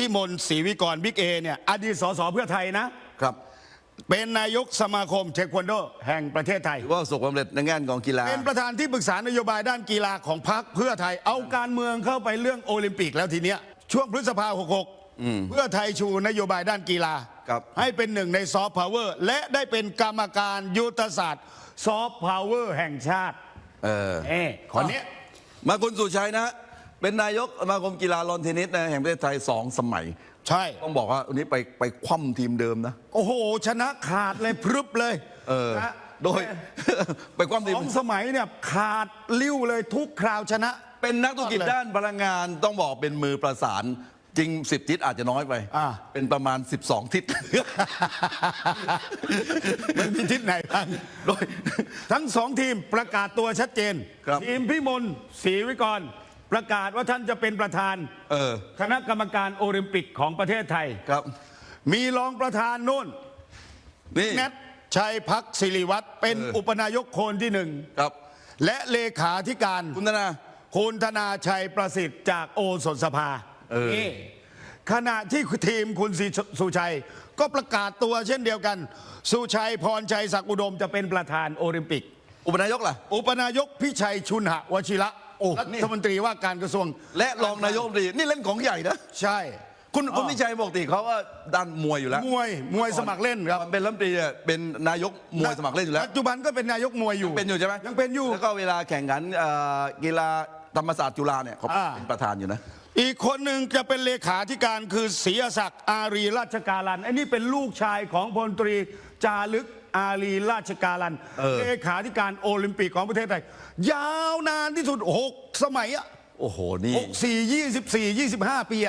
พิมลศรีวิกรบิ๊กเอเนี่ยอดีตสสเพื่อไทยนะครับ เป็นนายกสมาคมเทควันโด แห่งประเทศไทย ถือว่าประสบความสำเร็จในงานของกีฬา เป็นประธานที่ปรึกษานโยบายด้านกีฬาของพรรคเพื่อไทย เอาการเมืองเข้าไปเรื่องโอลิมปิกแล้วทีเนี้ยช่วงพฤษภา66 เพื่อไทยชูนโยบายด้านกีฬา ครับ ให้เป็นหนึ่งในซอฟต์พาวเวอร์และได้เป็นกรรมการยุทธศาสตร์ซอฟต์พาวเวอร์แห่งชาติเออเอ้คนเนี้ย มาคุณสุชัยนะฮะ เป็นนายกสมาคมกีฬาลอนเทนนิสนะแห่งประเทศไทยสองสมัย ใช่ ต้องบอกว่าวันนี้ไปไปคว่ำทีมเดิมนะ โอ้โห ชนะขาดเลยพรึบเลยเออ นะโดย ไปคว่ำทีม สองสมัยเนี่ยขาดลิ้วเลยทุกคราวชนะ เป็นนักธุรกิจด้านพลังงานต้องบอกเป็นมือประสานจริง 10 ทิศอาจจะน้อยไป อ่า เป็นประมาณ 12 ทิศ มันมีทิศไหนบ้างโดย ทั้งสองทีมประกาศตัวชัดเจน ครับ ทีมพิมลศรีวิกร ประกาศว่าท่านจะเป็นประธานเออ คณะกรรมการโอลิมปิกของประเทศไทย ครับมีรองประธานนู่นนี่ แนทชัยพักศิริวัตรเป็นเอออุ อุปนายกคนที่หนึ่งครับและเลขาธิการคุณธนา คุณธนาชัยประสิทธิ์จากโอสถสภาเออ นี่ขณะที่ทีมคุณศรีสุชัย ก็ประกาศตัวเช่นเดียวกัน สุชัยพรชัยศักดิ์อุดมจะเป็นประธานโอลิมปิก อุปนายกล่ะ อุปนายกพิชัยชุนหวชิระ โอ้รันี่ ฐมนตรีว่าการกระทรวงและรองนายกรัฐมนตรีนี่เล่นของใหญ่นะ ใช่ คุณอ๋อคุณวิชัยปกติเขาว่าด้านมวยอยู่แล้วมวยมวยสมัครเล่นครับมันเป็นรัฐมนตรีเนี่ยเป็นนายกมวยสมัครเล่นอยู่แล้ว ปัจจุบันก็เป็นนายกมวยอยู่เป็นอยู่ใช่ไหมยังเป็นอยู่ แล้วก็เวลาแข่งขันเอ่อกีฬาธรรมศาสตร์จุฬาเนี่ยเขาอ่า เป็นประธานอยู่นะ อีกคนหนึ่งจะเป็นเลขาธิการคือศรีศักดิ์อารีราชการันอันนี้เป็นลูกชายของพลตรีจารึกอารีราชการันเออ เลขาธิการโอลิมปิกของประเทศไทยยาวนานที่สุดหกสมัยอะโอ้โห นี่ หกสี่ยี่สิบสี่ยี่สิบห้าปีอะ